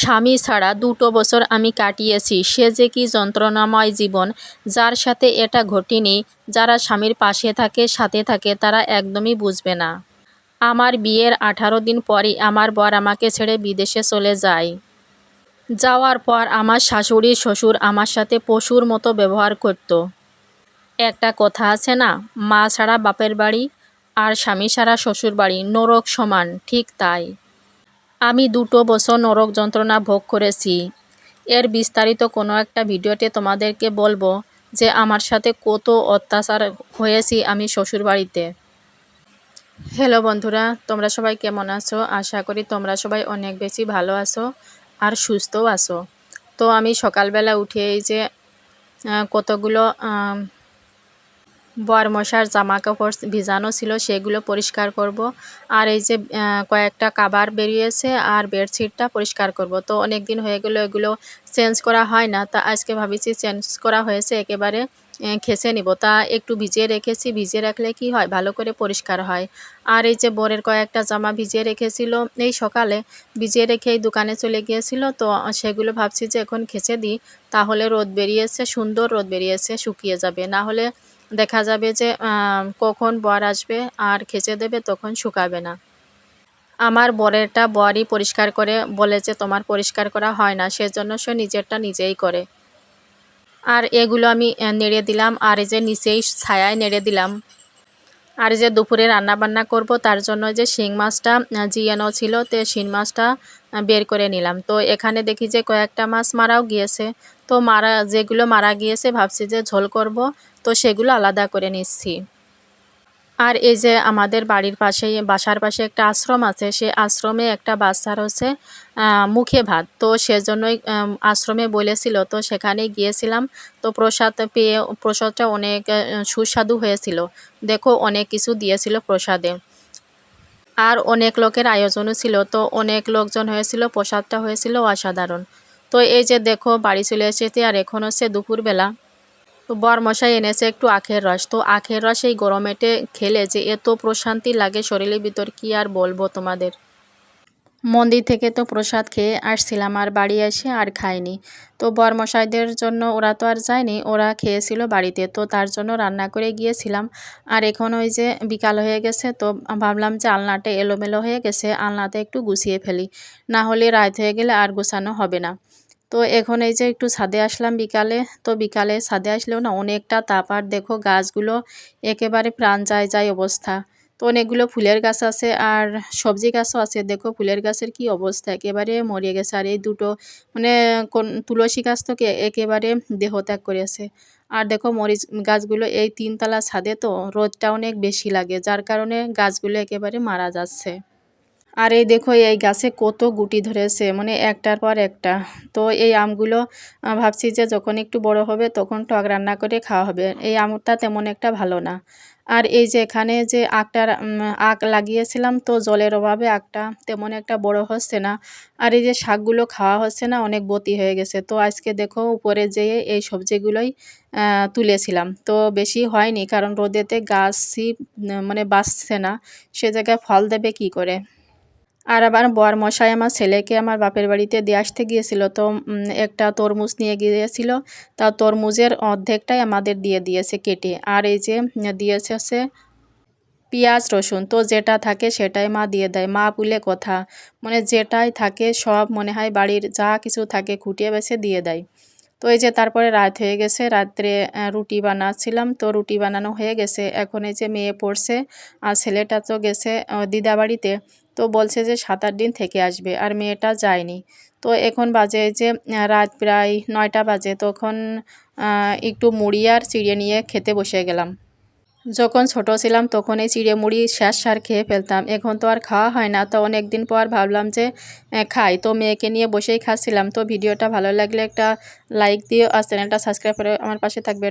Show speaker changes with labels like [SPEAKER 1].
[SPEAKER 1] স্বামী ছাড়া দুটো বছর আমি কাটিয়েছি। সে যে কি যন্ত্রণাময় জীবন, যার সাথে এটা ঘটেনি, যারা স্বামীর পাশে থাকে, সাথে থাকে, তারা একদমই বুঝবে না। আমার বিয়ের আঠারো দিন পরই আমার বর আমাকে ছেড়ে বিদেশে চলে যায়। যাওয়ার পর আমার শাশুড়ি, শ্বশুর আমার সাথে পশুর মতো ব্যবহার করত। একটা কথা আছে না, মা ছাড়া বাপের বাড়ি আর স্বামী ছাড়া শ্বশুর বাড়ি, নরক সমান, ঠিক তাই। আমি দুটো বছর নরক যন্ত্রণা ভোগ করেছি। এর বিস্তারিত কোনো একটা ভিডিওতে তোমাদেরকে বলব যে আমার সাথে কত অত্যাচার হয়েছি আমি শ্বশুর বাড়িতে হ্যালো বন্ধুরা, তোমরা সবাই কেমন আছো? আশা করি তোমরা সবাই অনেক বেশি ভালো আছো আর সুস্থও আছো। তো আমি সকালবেলা উঠে এই যে কতগুলো বর মশার জামা কাপড় ভিজানো ছিল, সেগুলো পরিষ্কার করব। আর এই যে কয়েকটা কাবার বেরিয়েছে আর বেডশিটটা পরিষ্কার করব। তো অনেক দিন হয়ে গেলো, এগুলো চেঞ্জ করা হয় না। তা আজকে ভাবিছি চেঞ্জ করা হয়েছে, একেবারে খেসে নিব। তা একটু ভিজিয়ে রেখেছি, ভিজিয়ে রাখলে কি হয়? ভালো করে পরিষ্কার হয়। আর এই যে, বরের কয়েকটা জামা ভিজিয়ে রেখেছিল। এই সকালে ভিজিয়ে রেখে এই দোকানে চলে গিয়েছিল। তো সেগুলো ভাবছি যে, এখন খেসে দিই। তাহলে রোদ বেরিয়েছে, সুন্দর রোদ বেরিয়েছে, শুকিয়ে যাবে। না হলে দেখা যাবে যে কখন বর আসবে, আর খেচে দেবে, তখন শুকাবে না। আমার বরেরটা বরই পরিষ্কার করে বলেছে, তোমার পরিষ্কার করা হয় না, সেজন্য সে নিজেরটা নিজেই করে। আর এগুলো আমি নেড়ে দিলাম, আর এই যে নিচেই ছায়ায় নেড়ে দিলাম। আর যে দুপুরে রান্না বান্না করব, তার জন্য যে শিং মাছটা জিয়ানো ছিল, তো শিং মাছটা বের করে নিলাম। তো এখানে দেখি যে কয়েকটা মাছ মারাও গিয়েছে। তো মারা, যেগুলো মারা গিয়েছে, ভাবছি যে ঝোল করব। তো সেগুলো আলাদা করে নিচ্ছি। আর এই যে আমাদের বাড়ির পাশেই, বাসার পাশে একটা আশ্রম আছে সে আশ্রমে একটা বাচ্চার হচ্ছে মুখে ভাত। তো সেজন্যই আশ্রমে বলেছিল। তো সেখানে গিয়েছিলাম। তো প্রসাদ পেয়ে, প্রসাদটা অনেক সুস্বাদু হয়েছিল। দেখো, অনেক কিছু দিয়েছিল প্রসাদে। আর অনেক লোকের আয়োজনও ছিল। তো অনেক লোকজন হয়েছিল, প্রসাদটা হয়েছিল অসাধারণ। তো এই যে দেখো, বাড়ি চলে এসেছে। আর এখন হচ্ছে দুপুরবেলা। তো বরমশাই এনেছে একটু আখের রস। তো আখের রস এই গরমেটে খেলে যে এত প্রশান্তি লাগে শরীরের ভিতর, কি আর বলব তোমাদের? মন্দির থেকে তো প্রসাদ খেয়ে আসছিলাম, আর বাড়ি এসে আর খাইনি। তো বরমশাইদের জন্য ওরা তো আর যায়নি, ওরা খেয়েছিল বাড়িতে। তো তার জন্য রান্না করে গিয়েছিলাম। আর এখন ওই যে বিকাল হয়ে গেছে, তো ভাবলাম যে আলনাটা এলোমেলো হয়ে গেছে, আলনাতে একটু গুছিয়ে ফেলি। না হলে রাত হয়ে গেলে আর গোছানো হবে না। তো এখন এই যে একটু ছাদে আসলাম বিকালে, তো বিকালে ছাদে আসলেও না অনেকটা তাপ। আর দেখো গাছগুলো একেবারে প্রাণ যায় যায় অবস্থা। তো অনেকগুলো ফুলের গাছ আছে আর সবজি গাছও আছে। দেখো ফুলের গাছের কি অবস্থা, একেবারে মরিয়ে গেছে। আর এই দুটো মানে কোন তুলসী গাছ তো একেবারে দেহত্যাগ করেছে। আর দেখো মরিচ গাছগুলো এই তিনতলা ছাদে তো রোদটা অনেক বেশি লাগে, যার কারণে গাছগুলো একেবারে মারা যাচ্ছে। আর এই দেখো, এই গাছে কত গুটি ধরেছে মানে একটার পর একটা। তো এই আমগুলো ভাবছি যে যখন একটু বড় হবে তখন টক রান্না করে খাওয়া হবে। এই আমটা তেমন একটা ভালো না। আর এই যে এখানে যে আখটার আখ লাগিয়েছিলাম তো জলের অভাবে আখটা তেমন একটা বড় হচ্ছে না। আর এই যে শাকগুলো খাওয়া হচ্ছে না, অনেক বতি হয়ে গেছে। তো আজকে দেখো, উপরে যেয়ে এই সবজিগুলোই তুলেছিলাম। তো বেশি হয়নি, কারণ রোদেতে গাছই মানে বাঁচছে না। সে জায়গায় ফল দেবে কি করে? আর আবার বর মশাই আমার ছেলেকে আমার বাপের বাড়িতে দিয়ে আসতে গিয়েছিল। তো একটা তরমুজ নিয়ে গিয়েছিল। তা তরমুজের অর্ধেকটাই আমাদের দিয়ে দিয়েছে কেটে। আর এই যে, দিয়েছে হচ্ছে পেঁয়াজ, রসুন। তো যেটা থাকে সেটাই মা দিয়ে দেয়। মা বলে কথা। মানে যেটাই থাকে সব মনে হয় বাড়ির যা কিছু থাকে খুঁটিয়ে বেছে দিয়ে দেয়। তো এই যে তারপরে রাত হয়ে গেছে। রাত্রে রুটি বানাচ্ছিলাম। তো রুটি বানানো হয়ে গেছে। এখন এই যে মেয়ে পড়ছে। আর ছেলেটা তো গেছে দিদা বাড়িতে তো বলছে যে সাত আট দিন থেকে আসবে আর মেয়েটা যায়নি। তো এখন বাজে যে রাত প্রায় নয়টা বাজে, তখন একটু মুড়ি আর চিড়ে নিয়ে খেতে বসে গেলাম। যখন ছোট ছিলাম তখন এই চিড়ে মুড়ি শেষ সার খেয়ে ফেলতাম। এখন তো আর খাওয়া হয় না। তো অনেক দিন পর ভাবলাম যে খাই। তো মেয়েকে নিয়ে বসেই খাচ্ছিলাম। তো ভিডিওটা ভালো লাগলে একটা লাইক দিয়ে আর চ্যানেলটা সাবস্ক্রাইব করে আমার পাশে থাকবে।